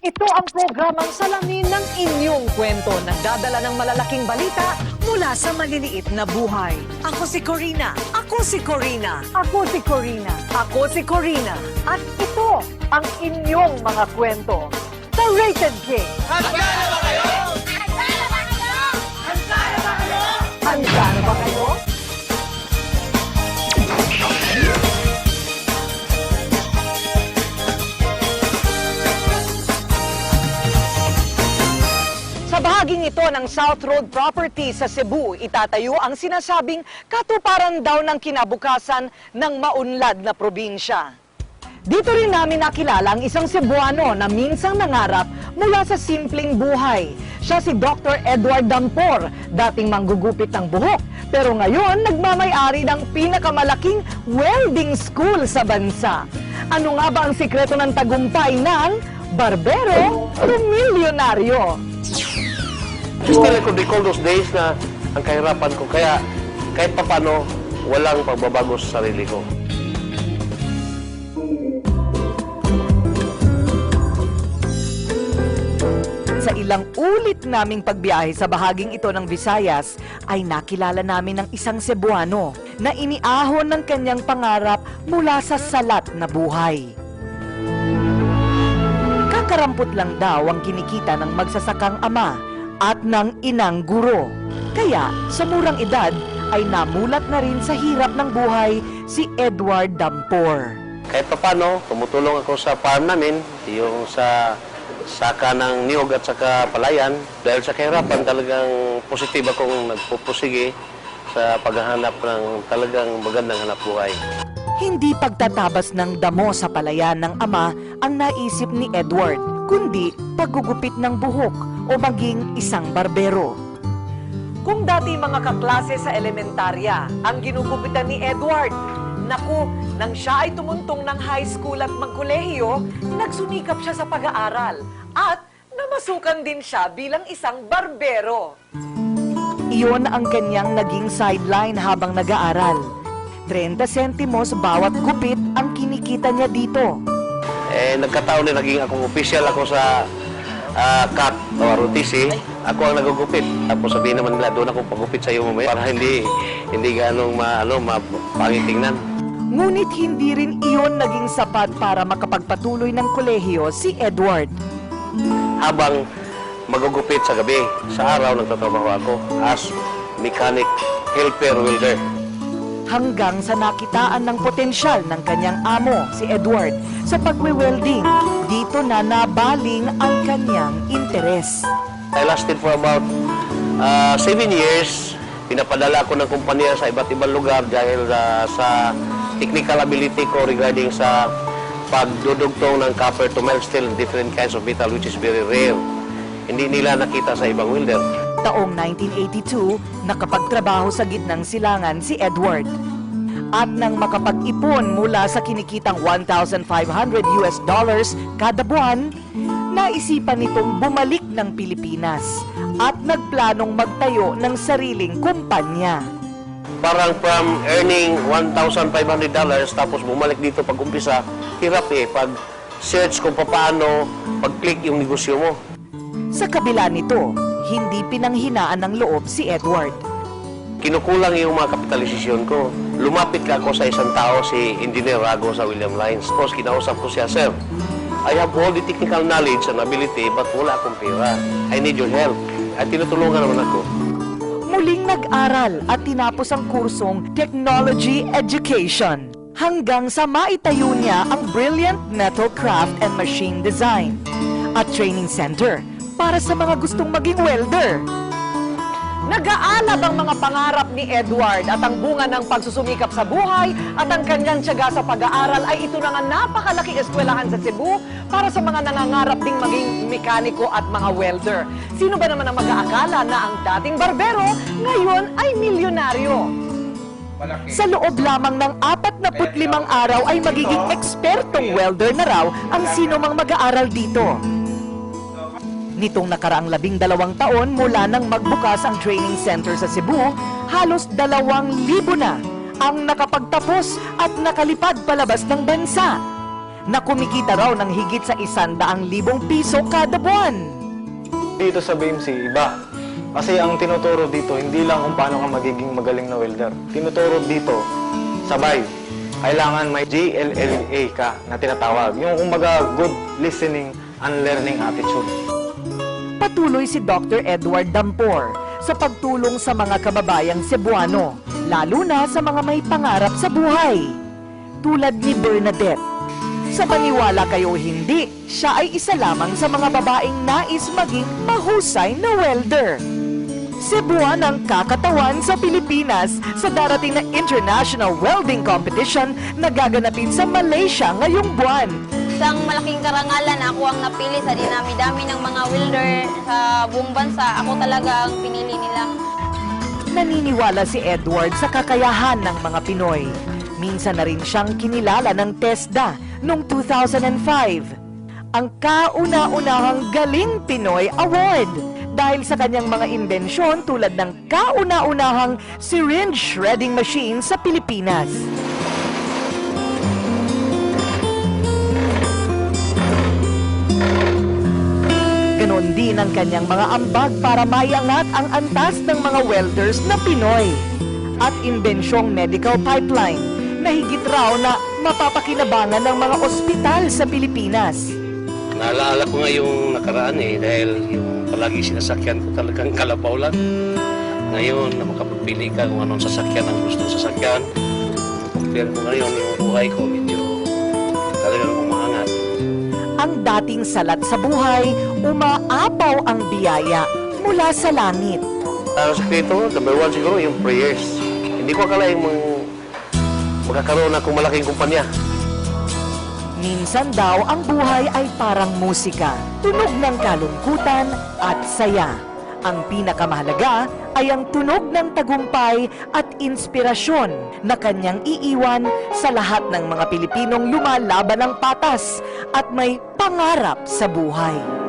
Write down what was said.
Ito ang programang salamin ng inyong kwento. Nagdadala ng malalaking balita mula sa maliliit na buhay. Ako si Corina. Ako si Corina. Ako si Corina. Ako si Corina. At ito ang inyong mga kwento. Sa Rated King. Handa na ba kayo? Handa na ba kayo? Bahaging ito ng South Road Property sa Cebu, itatayo ang sinasabing katuparan daw ng kinabukasan ng maunlad na probinsya. Dito rin namin nakilala ang isang Cebuano na minsang nangarap mula sa simpleng buhay. Siya si Dr. Edward Dampor, dating manggugupit ng buhok. Pero ngayon, nagmamayari ng pinakamalaking welding school sa bansa. Ano nga ba ang sikreto ng tagumpay ng barbero o milyonaryo? Still, I could recall those days na ang kahirapan ko. Kaya kahit papano, walang pagbabago sa sarili ko. Sa ilang ulit naming pagbiyahe sa bahaging ito ng Visayas, ay nakilala namin ng isang Cebuano na iniahon ng kanyang pangarap mula sa salat na buhay. Kakarampot lang daw ang kinikita ng magsasakang ama at ng inang guro. Kaya sa murang edad ay namulat na rin sa hirap ng buhay si Edward Dampor. Kahit papano, tumutulong ako sa farm namin, yung sa saka ng niyog at saka palayan. Dahil sa kahirapan, talagang positive akong nagpupusige sa paghahanap ng talagang magandang hanap buhay. Hindi pagtatabas ng damo sa palayan ng ama ang naisip ni Edward, kundi paggugupit ng buhok o maging isang barbero. Kung dati mga kaklase sa elementarya ang ginugupitan ni Edward, naku, nang siya ay tumuntong ng high school at magkolehiyo, nagsunikap siya sa pag-aaral at namasukan din siya bilang isang barbero. Iyon ang kanyang naging sideline habang nag-aaral. 30 sentimos bawat gupit ang kinikita niya dito. Eh, nagkataon din naging akong official ako sa ah, cut o ROTC. Ako ang nagugupit. Tapos sabihin naman nila, doon ako pagupit sa iyo mamaya para hindi hindi ganong ma, ano, mapangitingnan. Ngunit hindi rin iyon naging sapat para makapagpatuloy ng kolehiyo si Edward. habang magugupit sa gabi. Sa araw, nagtatrabaho ako as mechanic helper welder. Hanggang sa nakitaan ng potensyal ng kanyang amo, si Edward, sa pagwe-welding. Dito na nabaling ang kanyang interes. I lasted for about uh, seven years. Pinapadala ko ng kumpanya sa iba't ibang lugar dahil uh, sa technical ability ko regarding sa pagdudugtong ng copper to melt steel different kinds of metal which is very rare. Hindi nila nakita sa ibang welder. Taong 1982, nakapagtrabaho sa gitnang silangan si Edward. At nang makapag-ipon mula sa kinikitang 1,500 US dollars kada buwan, naisipan nitong bumalik ng Pilipinas at nagplanong magtayo ng sariling kumpanya. Parang from earning $1,500 tapos bumalik dito pag umpisa, hirap eh. Pag search kung paano, pag-click yung negosyo mo. Sa kabila nito, hindi pinanghinaan ng loob si Edward. kinukulang yung mga kapitalisasyon ko. Lumapit ka ako sa isang tao, si Engineer Rago sa William Lines. Tapos kinausap ko siya, Sir, I have all the technical knowledge and ability, but wala akong pera. I need your help. At tinutulungan naman ako. Muling nag-aral at tinapos ang kursong Technology Education hanggang sa maitayo niya ang Brilliant Metal Craft and Machine Design at Training Center para sa mga gustong maging welder. Nag-aalab ang mga pangarap ni Edward at ang bunga ng pagsusumikap sa buhay at ang kanyang tiyaga sa pag-aaral ay ito na nga napakalaking eskwelahan sa Cebu para sa mga nangangarap ding maging mekaniko at mga welder. Sino ba naman ang mag-aakala na ang dating barbero ngayon ay milyonaryo? Sa loob lamang ng 45 araw ay magiging ekspertong welder na raw ang sino mang mag-aaral dito. Nitong nakaraang labing dalawang taon mula nang magbukas ang training center sa Cebu, halos dalawang libo na ang nakapagtapos at nakalipad palabas ng bansa. na kumikita raw ng higit sa isandaang libong piso kada buwan. Dito sa BMC, iba. Kasi ang tinuturo dito, hindi lang kung paano ka magiging magaling na welder. Tinuturo dito, sabay. Kailangan may GLLA ka na tinatawag. Yung kumbaga good listening and learning attitude. Patuloy si Dr. Edward Dampor sa pagtulong sa mga kababayang Cebuano, lalo na sa mga may pangarap sa buhay. Tulad ni Bernadette. Sa paniwala kayo hindi, siya ay isa lamang sa mga babaeng nais maging mahusay na welder. Cebuan ang kakatawan sa Pilipinas sa darating na International Welding Competition na gaganapin sa Malaysia ngayong buwan. Isang malaking karangalan ako ang napili sa dinami-dami ng mga welder sa buong bansa. Ako talaga ang pinili nila. Naniniwala si Edward sa kakayahan ng mga Pinoy. Minsan na rin siyang kinilala ng TESDA noong 2005. Ang kauna-unahang Galing Pinoy Award dahil sa kanyang mga imbensyon tulad ng kauna-unahang syringe shredding machine sa Pilipinas. Din ang kanyang mga ambag para maiangat ang antas ng mga welders na Pinoy. At imbensyong medical pipeline na higit raw na mapapakinabangan ng mga ospital sa Pilipinas. Naalala ko nga yung nakaraan eh, dahil yung palagi sinasakyan ko talagang kalabaw lang. Ngayon, na makapagpili ka kung anong sasakyan ang gusto sasakyan. Compare ko ngayon, yung buhay ko Ang dating salat sa buhay, umaapaw ang biyaya mula sa langit. Ang sekreto, number one siguro, yung prayers. Hindi ko akalain mang magkakaroon akong malaking kumpanya. Minsan daw ang buhay ay parang musika, tunog ng kalungkutan at saya. Ang pinakamahalaga ay ang tunog ng tagumpay at inspirasyon na kanyang iiwan sa lahat ng mga Pilipinong lumalaban ng patas at may pangarap sa buhay.